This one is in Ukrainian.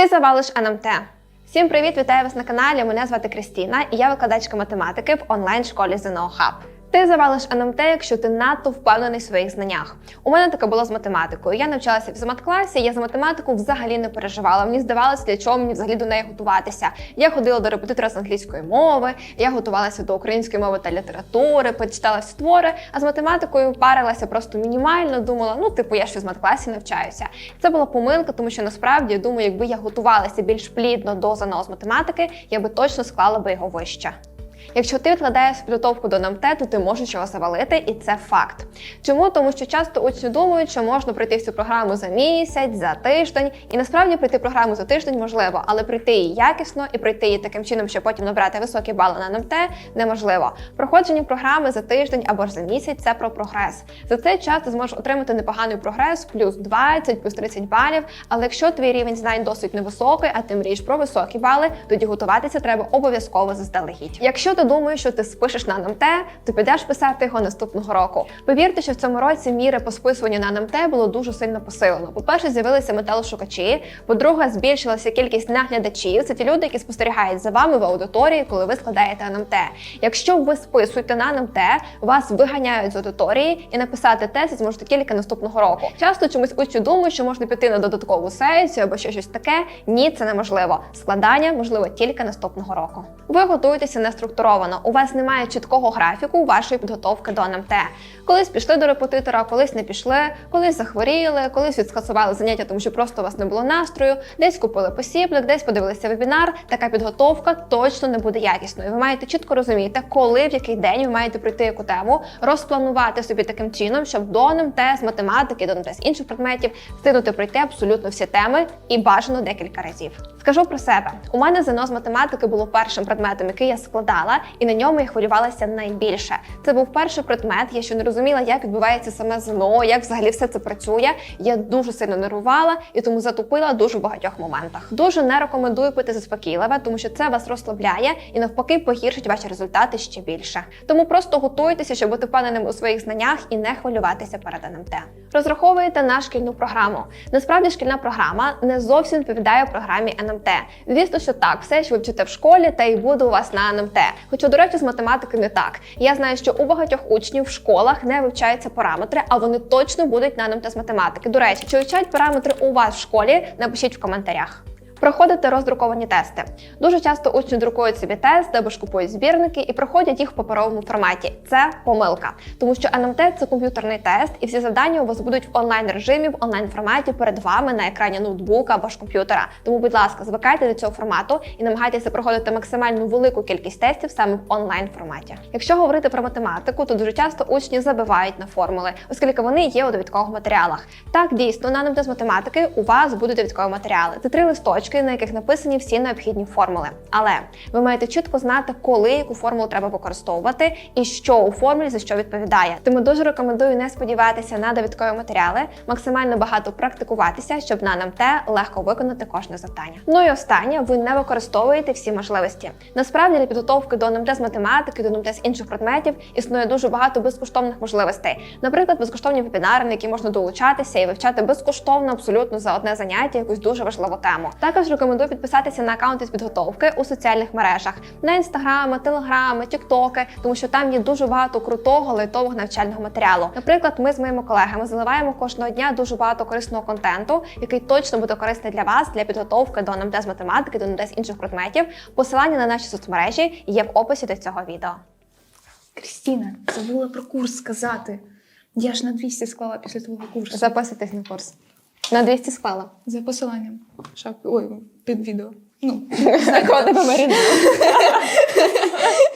Ти завалиш НМТ. Всім привіт, вітаю вас на каналі. Мене звати Кристіна, і я викладачка математики в онлайн-школі ЗНО Хаб. Ти завалиш НМТ, якщо ти надто впевнений в своїх знаннях. У мене таке було з математикою. Я навчалася в замат-класі, я за математику взагалі не переживала. Мені здавалося, для чого мені взагалі до неї готуватися. Я ходила до репетитора з англійської мови, я готувалася до української мови та літератури, почитала всі твори, а з математикою парилася просто мінімально. Думала, ну типу, я ж в фізмат-класі навчаюся. Це була помилка, тому що насправді я думаю, якби я готувалася більш плідно до ЗНО з математики, я би точно склала би його вище. Якщо ти відкладаєш підготовку до НМТ, то ти можеш його завалити, і це факт. Чому? Тому що часто учні думають, що можна пройти всю програму за місяць, за тиждень, і насправді пройти програму за тиждень можливо, але пройти її якісно і пройти її таким чином, щоб потім набрати високі бали на НМТ, неможливо. Проходження програми за тиждень або ж за місяць це про прогрес. За цей час ти зможеш отримати непоганий прогрес, плюс 20, плюс 30 балів. Але якщо твій рівень знань досить невисокий, а ти мрієш про високі бали, тоді готуватися треба обов'язково заздалегідь. Якщо ти думаєш, що ти спишеш на НМТ, то підеш писати його наступного року. Повірте, що в цьому році міри по списуванню на НМТ було дуже сильно посилено. По-перше, з'явилися металошукачі. По-друге, збільшилася кількість наглядачів. Це ті люди, які спостерігають за вами в аудиторії, коли ви складаєте НМТ. Якщо ви списуєте на НМТ, вас виганяють з аудиторії і написати тест зможете тільки наступного року. Часто чомусь учні думають, що можна піти на додаткову сесію або ще щось таке. Ні, це неможливо. Складання можливо тільки наступного року. Ви готуєтеся неструктуровано. У вас немає чіткого графіку вашої підготовки до НМТ. Колись пішли до репетитора, колись не пішли, колись захворіли, колись відскасували заняття, тому що просто у вас не було настрою, десь купили посібник, десь подивилися вебінар. Така підготовка точно не буде якісною. Ви маєте чітко розуміти, коли в який день ви маєте пройти яку тему, розпланувати собі таким чином, щоб до НМТ з математики, до НМТ з інших предметів встигнути пройти абсолютно всі теми і бажано декілька разів. Скажу про себе: у мене ЗНО з математики було першим предметом, який я складала, і на ньому я хвилювалася найбільше. Це був перший предмет. Я ще не розуміла, як відбувається саме ЗНО, як взагалі все це працює. Я дуже сильно нервувала і тому затупила дуже в багатьох моментах. Дуже не рекомендую пити заспокійливе, тому що це вас розслабляє і навпаки погіршить ваші результати ще більше. Тому просто готуйтеся, щоб бути впевненим у своїх знаннях і не хвилюватися перед НМТ. Розраховуєте на шкільну програму. Насправді шкільна програма не зовсім відповідає програмі НМТ. Звісно, що так, все, що ви вчите в школі, та й буде у вас на НМТ. Хоча, до речі, з математики не так. Я знаю, що у багатьох учнів в школах не вивчаються параметри, а вони точно будуть на НМТ з математики. До речі, чи вивчають параметри у вас в школі? Напишіть в коментарях. Проходити роздруковані тести. Дуже часто учні друкують собі тести або ж купують збірники і проходять їх в паперовому форматі. Це помилка, тому що НМТ це комп'ютерний тест, і всі завдання у вас будуть в онлайн режимі, в онлайн форматі перед вами на екрані ноутбука або ж комп'ютера. Тому, будь ласка, звикайте до цього формату і намагайтеся проходити максимально велику кількість тестів саме в онлайн форматі. Якщо говорити про математику, то дуже часто учні забивають на формули, оскільки вони є у довідкових матеріалах. Так, дійсно, на НМТ з математики у вас будуть довідкові матеріали. Це три листочки на яких написані всі необхідні формули. Але ви маєте чітко знати, коли яку формулу треба використовувати і що у формулі за що відповідає. Тому дуже рекомендую не сподіватися на довідкові матеріали, максимально багато практикуватися, щоб на НМТ легко виконати кожне завдання. Ну і останнє, ви не використовуєте всі можливості. Насправді для підготовки до НМТ з математики, до НМТ з інших предметів існує дуже багато безкоштовних можливостей. Наприклад, безкоштовні вебінари, на які можна долучатися і вивчати безкоштовно абсолютно за одне заняття якусь дуже важливу тему. Також рекомендую підписатися на аккаунти з підготовки у соціальних мережах на інстаграми, телеграми, тіктоки, тому що там є дуже багато крутого лайтового навчального матеріалу. Наприклад, ми з моїми колегами заливаємо кожного дня дуже багато корисного контенту, який точно буде корисний для вас для підготовки до НМТ з математики, до НМТ з інших предметів. Посилання на наші соцмережі є в описі до цього відео. Крістіна, забула про курс сказати. Я ж на 200 склала після твого курсу. Записуйтесь на курс. На 200 склала. За посиланням. Шап... Ой, під відео. Ну, по